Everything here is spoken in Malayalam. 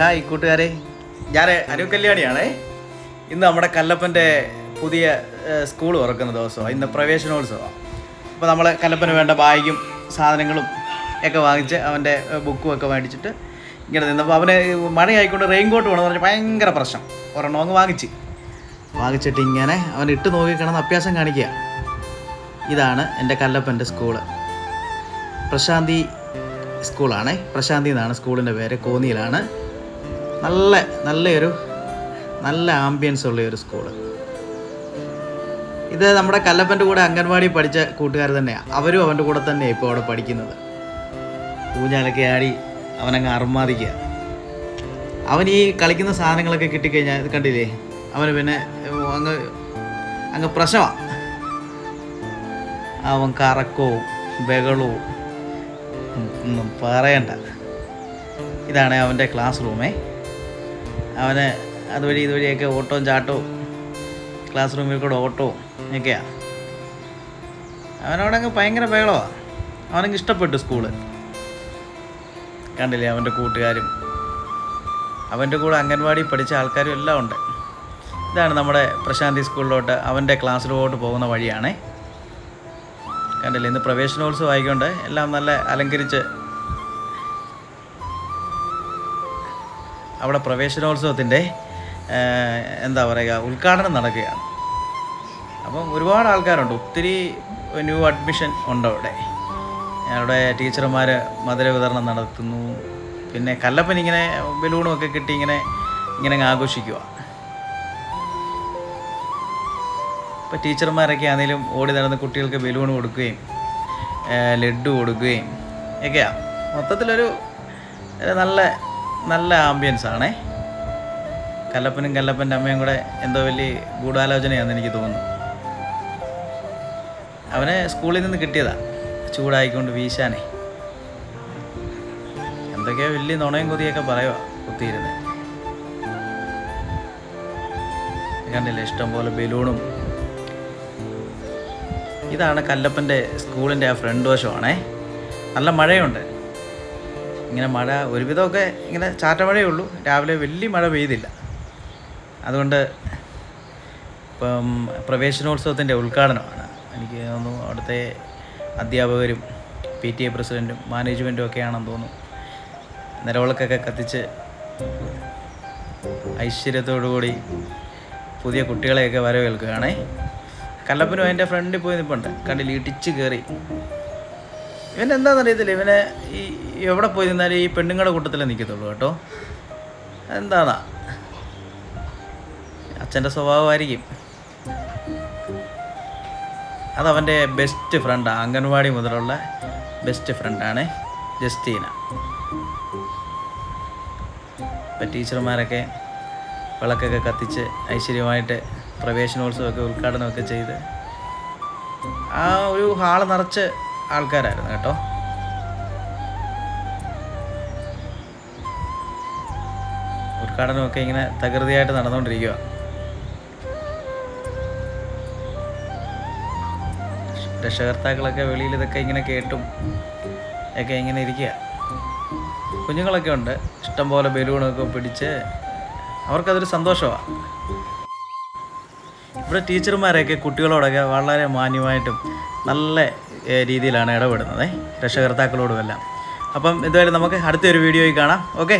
ഹായ് കൂട്ടുകാരെ. ഞാൻ അനു കല്യാണിയാണേ. ഇന്ന് നമ്മുടെ കല്ലപ്പന്റെ പുതിയ സ്കൂൾ തുറക്കുന്ന ദിവസമാണ്. ഇന്ന് പ്രവേശനോത്സവമാണ്. അപ്പോൾ നമ്മൾ കല്ലപ്പന് വേണ്ട ബാഗും സാധനങ്ങളും ഒക്കെ വാങ്ങിച്ച് അവന്റെ ബുക്കും ഒക്കെ മേടിച്ചിട്ട് ഇങ്ങനെ നിന്നപ്പോൾ അവന് മഴയായിക്കൊണ്ട് റെയിൻ കോട്ട് വേണമെന്ന് പറഞ്ഞാൽ ഭയങ്കര പ്രശ്നം. ഒരെണ്ണം അങ്ങ് വാങ്ങിച്ച്. വാങ്ങിച്ചിട്ട് ഇങ്ങനെ അവൻ ഇട്ട് നോക്കി കിടന്ന് അഭ്യാസം കാണിക്കുക. ഇതാണ് എന്റെ കല്ലപ്പന്റെ സ്കൂൾ. പ്രശാന്തി സ്കൂളാണ്. പ്രശാന്തി എന്നാണ് സ്കൂളിന്റെ പേര്. കോന്നിയിലാണ്. നല്ല നല്ലൊരു നല്ല ആംബിയൻസ് ഉള്ള ഒരു സ്കൂൾ ഇത് നമ്മുടെ കല്ലപ്പന്റെ കൂടെ അംഗൻവാടി പഠിച്ച കൂട്ടുകാർ തന്നെയാണ് അവരും അവന്റെ കൂടെ തന്നെയാണ് ഇപ്പോൾ അവിടെ പഠിക്കുന്നത്. ഊഞ്ഞാലൊക്കെ ആടി അവനങ്ങ് അർമാദിക്കുക. അവൻ ഈ കളിക്കുന്ന സാധനങ്ങളൊക്കെ കിട്ടിക്കഴിഞ്ഞാൽ ഇത് കണ്ടില്ലേ? അവന് പിന്നെ അങ്ങ് അങ്ങ് പ്രശ്നമാണ് അവൻ കറക്കവും ബഹളവും ഒന്നും പറയണ്ട. ഇതാണ് അവന്റെ ക്ലാസ് റൂമേ അവന് അതുവഴി ഇതുവഴിയൊക്കെ ഓട്ടവും ചാട്ടവും ക്ലാസ് റൂമിൽ കൂടെ ഓട്ടവും ഒക്കെയാണ് അവനവിടെ അങ്ങ് ഭയങ്കര ബഹളമാണ് അവനങ്ങ് ഇഷ്ടപ്പെട്ടു സ്കൂൾ. കണ്ടില്ലേ അവന്റെ കൂട്ടുകാരും? അവന്റെ കൂടെ അംഗൻവാടി പഠിച്ച ആൾക്കാരും എല്ലാം ഉണ്ട്. ഇതാണ് നമ്മുടെ പ്രശാന്തി സ്കൂളിലോട്ട് അവന്റെ ക്ലാസ്സിലോട്ട് പോകുന്ന വഴിയാണേ. കണ്ടില്ലേ ഇന്ന് പ്രവേശനോത്സവം ആയിക്കൊണ്ട് എല്ലാം നല്ല അലങ്കരിച്ച് അവിടെ പ്രവേശനോത്സവത്തിന്റെ എന്താ പറയുക ഉദ്ഘാടനം നടക്കുകയാണ്. അപ്പം ഒരുപാട് ആൾക്കാരുണ്ട്. ഒത്തിരി ന്യൂ അഡ്മിഷൻ ഉണ്ട് അവിടെ. അവിടെ ടീച്ചർമാർ മധുര വിതരണം നടത്തുന്നു. പിന്നെ കല്ലപ്പൻ ഇങ്ങനെ ബലൂണും ഒക്കെ കിട്ടി ഇങ്ങനെ ഇങ്ങനെ ആഘോഷിക്കുക ഇപ്പോൾ ടീച്ചർമാരൊക്കെ ആണെങ്കിലും ഓടി നടന്ന് കുട്ടികൾക്ക് ബലൂൺ കൊടുക്കുകയും ലഡു കൊടുക്കുകയും ഒക്കെയാണ് മൊത്തത്തിലൊരു നല്ല നല്ല ആംബിയൻസ് ആണേ. കല്ലപ്പനും കല്ലപ്പന്റെ അമ്മയും കൂടെ എന്തോ വലിയ ഗൂഢാലോചനയാണെന്ന് എനിക്ക് തോന്നുന്നു. അവനെ സ്കൂളിൽ നിന്ന് കിട്ടിയതാ. ചൂടായിക്കൊണ്ട് വീശാനേ. എന്തൊക്കെയോ വലിയ നുണയും കൊതിയൊക്കെ പറയുക കുത്തിയിരുന്ന്. കണ്ടില്ല ഇഷ്ടം പോലെ ബലൂണും ഇതാണ് കല്ലപ്പന്റെ സ്കൂളിന്റെ ആ ഫ്രണ്ട് വശമാണേ. നല്ല മഴയുണ്ട്. ഇങ്ങനെ മഴ ഒരുവിധമൊക്കെ ഇങ്ങനെ ചാറ്റമഴയേ ഉള്ളൂ. രാവിലെ വലിയ മഴ പെയ്തില്ല. അതുകൊണ്ട് ഇപ്പം പ്രവേശനോത്സവത്തിന്റെ ഉദ്ഘാടനമാണ്. എനിക്ക് തോന്നുന്നു അവിടുത്തെ അധ്യാപകരും പി ടി എ പ്രസിഡന്റും മാനേജ്മെന്റും ഒക്കെയാണെന്ന് തോന്നുന്നു. നിലവിളക്കൊക്കെ കത്തിച്ച് ഐശ്വര്യത്തോടു കൂടി പുതിയ കുട്ടികളെയൊക്കെ വരവേൽക്കുകയാണേ. കല്ലപ്പനും അതിന്റെ ഫ്രണ്ടിൽ പോയി നിൽപ്പുണ്ട് കണ്ടില്ല ഇടിച്ച് കയറി ഇവൻ എന്താണെന്നറിയത്തില്ല ഇവനെ ഈ എവിടെ പോയി നിന്നാലും ഈ പെണ്ണുങ്ങളുടെ കൂട്ടത്തിലേ നിൽക്കത്തുള്ളൂ കേട്ടോ. എന്താണാ അച്ഛന്റെ സ്വഭാവമായിരിക്കും. അതവന്റെ ബെസ്റ്റ് ഫ്രണ്ടാണ് അംഗൻവാടി മുതലുള്ള ബെസ്റ്റ് ഫ്രണ്ടാണ് ജസ്റ്റീന. ഇപ്പം ടീച്ചർമാരൊക്കെ വിളക്കൊക്കെ കത്തിച്ച് ഐശ്വര്യമായിട്ട് പ്രവേശനോത്സവമൊക്കെ ഉദ്ഘാടനമൊക്കെ ചെയ്ത് ആ ഒരു ഹാൾ നിറച്ച് ആൾക്കാരായിരുന്നു കേട്ടോ. ഉദ്ഘാടനമൊക്കെ ഇങ്ങനെ തകൃതിയായിട്ട് നടന്നുകൊണ്ടിരിക്കുക രക്ഷകർത്താക്കളൊക്കെ വെളിയിൽ ഇതൊക്കെ ഇങ്ങനെ കേട്ടും ഒക്കെ ഇങ്ങനെ ഇരിക്കുക കുഞ്ഞുങ്ങളൊക്കെ ഉണ്ട്. ഇഷ്ടംപോലെ ബലൂണൊക്കെ പിടിച്ച് അവർക്കതൊരു സന്തോഷമാണ് ഇവിടെ ടീച്ചർമാരെയൊക്കെ കുട്ടികളോടൊക്കെ വളരെ മാന്യമായിട്ടും നല്ല രീതിയിലാണ് ഇടപെടുന്നത്. രക്ഷകർത്താക്കളോടുമെല്ലാം. അപ്പം ഇതുവരെ നമുക്ക് അടുത്തൊരു വീഡിയോയിൽ കാണാം. ഓക്കെ?